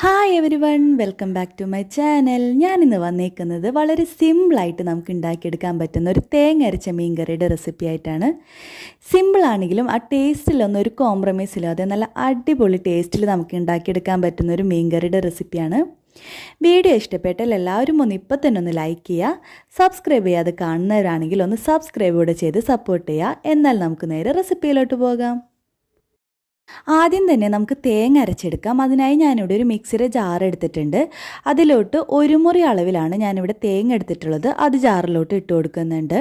Hi everyone welcome back to my channel ഞാനിന്ന് വന്നേക്കുന്നത് വളരെ സിമ്പിളായിട്ട് നമുക്ക് ഉണ്ടാക്കിയെടുക്കാൻ പറ്റുന്ന ഒരു തേങ്ങ അരച്ച മീൻ കറിയുടെ റെസിപ്പി ആയിട്ടാണ് സിമ്പിളാണെങ്കിലും ആ ടേസ്റ്റിലൊന്നും ഒരു കോംപ്രമൈസ് ഇല്ലാതെ നല്ല അടിപൊളി ടേസ്റ്റിൽ നമുക്ക് ഉണ്ടാക്കിയെടുക്കാൻ പറ്റുന്ന ഒരു മീൻ കറിയുടെ റെസിപ്പിയാണ് വീഡിയോ ഇഷ്ടപ്പെട്ടാൽ എല്ലാവരും ഒന്ന് ഇപ്പം തന്നെ ഒന്ന് ലൈക്ക് ചെയ്യുക. സബ്സ്ക്രൈബ് ചെയ്യാതെ കാണുന്നവരാണെങ്കിൽ ഒന്ന് സബ്സ്ക്രൈബ് കൂടെ ചെയ്ത് സപ്പോർട്ട് ചെയ്യുക. എന്നാൽ നമുക്ക് നേരെ റെസിപ്പിയിലോട്ട് പോകാം. ആദ്യം തന്നെ നമുക്ക് തേങ്ങ അരച്ചെടുക്കാം. അതിനായി ഞാനിവിടെ ഒരു മിക്സിയുടെ ജാർ എടുത്തിട്ടുണ്ട്. അതിലോട്ട് ഒരു മുറി അളവിലാണ് ഞാനിവിടെ തേങ്ങ എടുത്തിട്ടുള്ളത്. അത് ജാറിലോട്ട് ഇട്ട് കൊടുക്കുന്നുണ്ട്.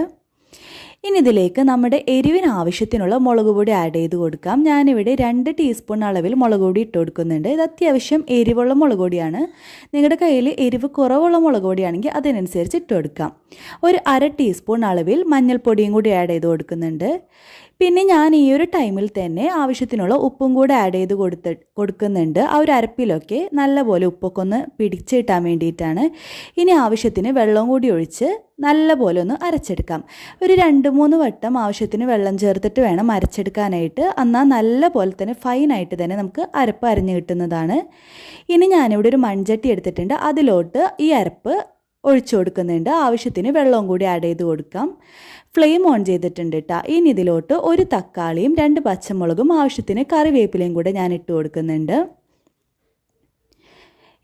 ഇനി ഇതിലേക്ക് നമ്മുടെ എരിവിന് ആവശ്യത്തിനുള്ള മുളക് പൊടി ആഡ് ചെയ്ത് കൊടുക്കാം. ഞാനിവിടെ രണ്ട് ടീസ്പൂൺ അളവിൽ മുളക് പൊടി ഇട്ട് കൊടുക്കുന്നുണ്ട്. ഇത് അത്യാവശ്യം എരിവുള്ള മുളക് പൊടിയാണ്. നിങ്ങളുടെ കയ്യിൽ എരിവ് കുറവുള്ള മുളക് പൊടിയാണെങ്കിൽ അതിനനുസരിച്ച് ഇട്ട് കൊടുക്കാം. ഒരു അര ടീസ്പൂൺ അളവിൽ മഞ്ഞൾപ്പൊടിയും കൂടി ആഡ് ചെയ്ത് കൊടുക്കുന്നുണ്ട്. പിന്നെ ഞാൻ ഈ ഒരു ടൈമിൽ തന്നെ ആവശ്യത്തിനുള്ള ഉപ്പും കൂടെ ആഡ് ചെയ്ത് കൊടുത്ത് കൊടുക്കുന്നുണ്ട്. ആ ഒരു അരപ്പിലൊക്കെ നല്ലപോലെ ഉപ്പൊക്കെ ഒന്ന് പിടിച്ചിട്ടാൻ വേണ്ടിയിട്ടാണ്. ഇനി ആവശ്യത്തിന് വെള്ളം കൂടി ഒഴിച്ച് നല്ലപോലെ ഒന്ന് അരച്ചെടുക്കാം. ഒരു രണ്ട് മൂന്ന് വട്ടം ആവശ്യത്തിന് വെള്ളം ചേർത്തിട്ട് വേണം അരച്ചെടുക്കാനായിട്ട്. എന്നാൽ നല്ല പോലെ തന്നെ ഫൈനായിട്ട് തന്നെ നമുക്ക് അരപ്പ് അരഞ്ഞു കിട്ടുന്നതാണ്. ഇനി ഞാനിവിടെ ഒരു മൺചട്ടി എടുത്തിട്ടുണ്ട്. അതിലോട്ട് ഈ അരപ്പ് ഒഴിച്ചു കൊടുക്കുന്നുണ്ട്. ആവശ്യത്തിന് വെള്ളവും കൂടി ആഡ് ചെയ്ത് കൊടുക്കാം. ഫ്ലെയിം ഓൺ ചെയ്തിട്ടുണ്ട് കേട്ടോ ഇനി ഇതിലോട്ട് ഒരു തക്കാളിയും രണ്ട് പച്ചമുളകും ആവശ്യത്തിന് കറിവേപ്പിലയും കൂടെ ഞാൻ ഇട്ട് കൊടുക്കുന്നുണ്ട്.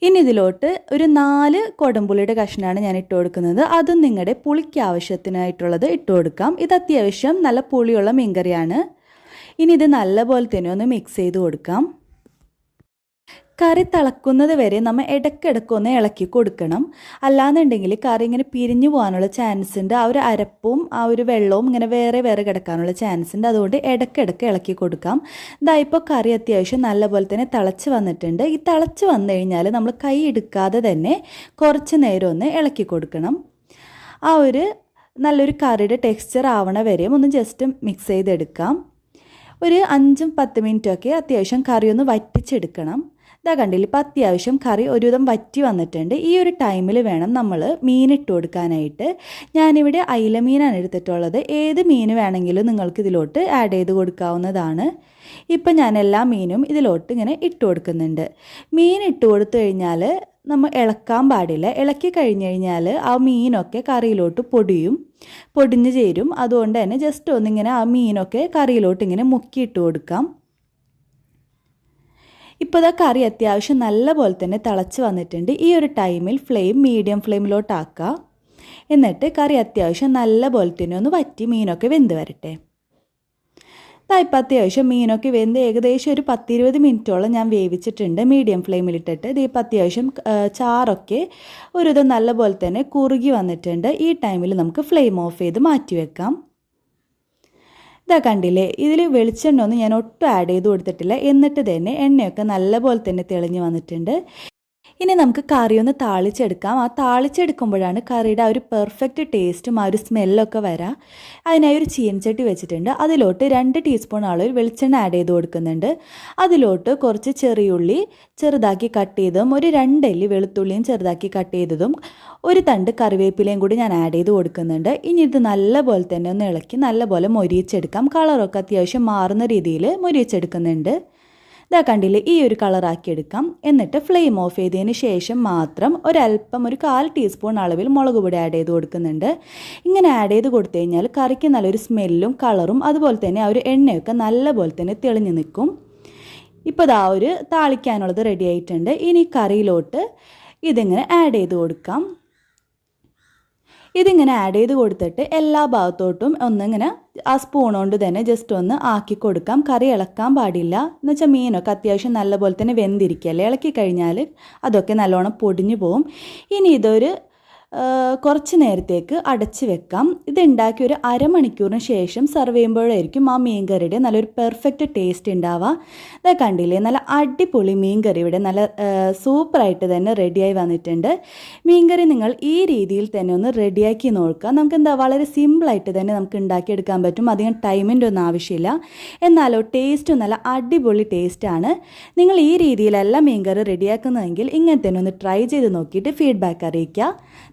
ഇനി ഇതിലോട്ട് ഒരു നാല് കൊടമ്പുളിയുടെ കഷ്ണമാണ് ഞാൻ ഇട്ട് കൊടുക്കുന്നത്. അതും നിങ്ങളുടെ പുളിക്ക് ആവശ്യത്തിനായിട്ടുള്ളത് ഇട്ട് കൊടുക്കാം. ഇത് അത്യാവശ്യം നല്ല പുളിയുള്ള മീൻകറിയാണ്. ഇനി ഇത് നല്ലപോലെ തന്നെ ഒന്ന് മിക്സ് ചെയ്ത് കൊടുക്കാം. കറി തിളക്കുന്നത് വരെ നമ്മൾ ഇടയ്ക്കിടയ്ക്ക് ഒന്ന് ഇളക്കി കൊടുക്കണം. അല്ലാന്നുണ്ടെങ്കിൽ കറി ഇങ്ങനെ പിരിഞ്ഞു പോകാനുള്ള ചാൻസ് ഉണ്ട്. ആ ഒരു അരപ്പും ആ ഒരു വെള്ളവും ഇങ്ങനെ വേറെ വേറെ കിടക്കാനുള്ള ചാൻസ് ഉണ്ട്. അതുകൊണ്ട് ഇടയ്ക്കിടയ്ക്ക് ഇളക്കി കൊടുക്കാം. ഇതാ ഇപ്പോൾ കറി അത്യാവശ്യം നല്ലപോലെ തന്നെ തിളച്ച് വന്നിട്ടുണ്ട്. ഈ തിളച്ച് വന്നു കഴിഞ്ഞാൽ നമ്മൾ കൈ എടുക്കാതെ തന്നെ കുറച്ച് നേരം ഒന്ന് ഇളക്കി കൊടുക്കണം. ആ ഒരു നല്ലൊരു കറിയുടെ ടെക്സ്ചർ ആവണ വരെയും ഒന്ന് ജസ്റ്റ് മിക്സ് ചെയ്തെടുക്കാം. ഒരു അഞ്ചും പത്ത് മിനിറ്റൊക്കെ അത്യാവശ്യം കറി ഒന്ന് വറ്റിച്ചെടുക്കണം. ഇതാ കണ്ടില്ല ഇപ്പം അത്യാവശ്യം കറി ഒരുവിധം വറ്റി വന്നിട്ടുണ്ട്. ഈ ഒരു ടൈമിൽ വേണം നമ്മൾ മീൻ ഇട്ട് കൊടുക്കാനായിട്ട്. ഞാനിവിടെ അയില മീനാണ് എടുത്തിട്ടുള്ളത്. ഏത് മീൻ വേണമെങ്കിലും നിങ്ങൾക്ക് ഇതിലോട്ട് ആഡ് ചെയ്ത് കൊടുക്കാവുന്നതാണ്. ഇപ്പം ഞാൻ എല്ലാ മീനും ഇതിലോട്ട് ഇങ്ങനെ ഇട്ട് കൊടുക്കുന്നുണ്ട്. മീൻ ഇട്ട് കൊടുത്തു കഴിഞ്ഞാൽ നമ്മൾ ഇളക്കാൻ പാടില്ല. ഇളക്കി കഴിഞ്ഞ് കഴിഞ്ഞാൽ ആ മീനൊക്കെ കറിയിലോട്ട് പൊടിയും പൊടിഞ്ഞ് ചേരും. അതുകൊണ്ട് തന്നെ ജസ്റ്റ് ഒന്നിങ്ങനെ ആ മീനൊക്കെ കറിയിലോട്ട് ഇങ്ങനെ മുക്കിയിട്ട് കൊടുക്കാം. ഇപ്പോൾ ഇതാ കറി അത്യാവശ്യം നല്ല പോലെ തന്നെ തിളച്ച് വന്നിട്ടുണ്ട്. ഈ ഒരു ടൈമിൽ ഫ്ലെയിം മീഡിയം ഫ്ലെയിമിലോട്ടാക്കുക എന്നിട്ട് കറി അത്യാവശ്യം നല്ല പോലെ തന്നെ ഒന്ന് വറ്റി മീനൊക്കെ വെന്ത് വരട്ടെ. ഇപ്പം അത്യാവശ്യം മീനൊക്കെ വെന്ത് ഏകദേശം ഒരു പത്തിരുപത് മിനിറ്റോളം ഞാൻ വേവിച്ചിട്ടുണ്ട് മീഡിയം ഫ്ലെയിമിലിട്ടിട്ട്. ഇത് ഇപ്പം അത്യാവശ്യം ചാറൊക്കെ ഒരു ഇത് നല്ല പോലെ തന്നെ കുറുകി വന്നിട്ടുണ്ട്. ഈ ടൈമിൽ നമുക്ക് ഫ്ലെയിം ഓഫ് ചെയ്ത് മാറ്റി വെക്കാം. ഇതാ കണ്ടില്ലേ ഇതിൽ വെളിച്ചെണ്ണ ഒന്നും ഞാൻ ഒട്ടും ആഡ് ചെയ്ത് കൊടുത്തിട്ടില്ല. എന്നിട്ട് തന്നെ എണ്ണയൊക്കെ നല്ലപോലെ തന്നെ തെളിഞ്ഞ് വന്നിട്ടുണ്ട്. ഇനി നമുക്ക് കറി ഒന്ന് താളിച്ചെടുക്കാം. ആ താളിച്ചെടുക്കുമ്പോഴാണ് കറിയുടെ ആ ഒരു പെർഫെക്റ്റ് ടേസ്റ്റും ആ ഒരു സ്മെല്ലൊക്കെ വരാം. അതിനായി ഒരു ചീനച്ചട്ടി വെച്ചിട്ടുണ്ട്. അതിലോട്ട് രണ്ട് ടീസ്പൂൺ അളവിൽ വെളിച്ചെണ്ണ ആഡ് ചെയ്ത് കൊടുക്കുന്നുണ്ട്. അതിലോട്ട് കുറച്ച് ചെറിയുള്ളി ചെറുതാക്കി കട്ട് ചെയ്തതും ഒരു രണ്ടല്ലി വെളുത്തുള്ളിയും ചെറുതാക്കി കട്ട് ചെയ്തതും ഒരു തണ്ട് കറിവേപ്പിലയും കൂടി ഞാൻ ആഡ് ചെയ്ത് കൊടുക്കുന്നുണ്ട്. ഇനി ഇത് നല്ലപോലെ തന്നെ ഒന്ന് ഇളക്കി നല്ലപോലെ മൊരിയിച്ചെടുക്കാം. കളറൊക്കെ അത്യാവശ്യം മാറുന്ന രീതിയിൽ മൊരിയിച്ചെടുക്കുന്നുണ്ട്. ഇതാ കണ്ടില്ലേ ഈ ഒരു കളറാക്കി എടുക്കാം. എന്നിട്ട് ഫ്ലെയിം ഓഫ് ചെയ്തതിന് ശേഷം മാത്രം ഒരല്പം ഒരു കാൽ ടീസ്പൂൺ അളവിൽ മുളക് പൊടി ആഡ് ചെയ്ത് കൊടുക്കുന്നുണ്ട്. ഇങ്ങനെ ആഡ് ചെയ്ത് കൊടുത്തു കഴിഞ്ഞാൽ കറിക്ക് നല്ലൊരു സ്മെല്ലും കളറും അതുപോലെ തന്നെ ആ ഒരു എണ്ണയൊക്കെ നല്ലപോലെ തന്നെ തെളിഞ്ഞു നിൽക്കും. ഇപ്പോൾ ഇതാ ഒരു താളിക്കാനുള്ളത് റെഡി ആയിട്ടുണ്ട്. ഇനി കറിയിലോട്ട് ഇതിങ്ങനെ ആഡ് ചെയ്ത് കൊടുക്കാം. ഇതിങ്ങനെ ആഡ് ചെയ്ത് കൊടുത്തിട്ട് എല്ലാ ഭാഗത്തോട്ടും ഒന്നിങ്ങനെ ആ സ്പൂൺ കൊണ്ട് തന്നെ ജസ്റ്റ് ഒന്ന് ആക്കി കൊടുക്കാം. കറി ഇളക്കാൻ പാടില്ല. എന്ന് വെച്ചാൽ മീനൊക്കെ അത്യാവശ്യം നല്ലപോലെ തന്നെ വെന്തിരിക്കുകയല്ലേ ഇളക്കി കഴിഞ്ഞാൽ അതൊക്കെ നല്ലോണം പൊടിഞ്ഞു പോവും. ഇനി ഇതൊരു കുറച്ച് നേരത്തേക്ക് അടച്ച് വെക്കാം. ഇത് ഉണ്ടാക്കി ഒരു അരമണിക്കൂറിന് ശേഷം സെർവ് ചെയ്യുമ്പോഴായിരിക്കും ആ മീൻ കറിയുടെ നല്ലൊരു പെർഫെക്റ്റ് ടേസ്റ്റ് ഉണ്ടാവുക. ഇതാ കണ്ടില്ലേ നല്ല അടിപൊളി മീൻ കറി ഇവിടെ നല്ല സൂപ്പറായിട്ട് തന്നെ റെഡിയായി വന്നിട്ടുണ്ട്. മീൻ കറി നിങ്ങൾ ഈ രീതിയിൽ തന്നെ ഒന്ന് റെഡിയാക്കി നോക്കുക. നമുക്ക് എന്താ വളരെ സിമ്പിളായിട്ട് തന്നെ നമുക്ക് ഉണ്ടാക്കിയെടുക്കാൻ പറ്റും. അധികം ടൈമിന്റെ ഒന്നും ആവശ്യമില്ല. എന്നാലോ ടേസ്റ്റും നല്ല അടിപൊളി ടേസ്റ്റാണ് നിങ്ങൾ ഈ രീതിയിലല്ല മീൻ കറി റെഡിയാക്കുന്നതെങ്കിൽ ഇങ്ങനെ തന്നെ ഒന്ന് ട്രൈ ചെയ്ത് നോക്കിയിട്ട് ഫീഡ്ബാക്ക് അറിയിക്കുക.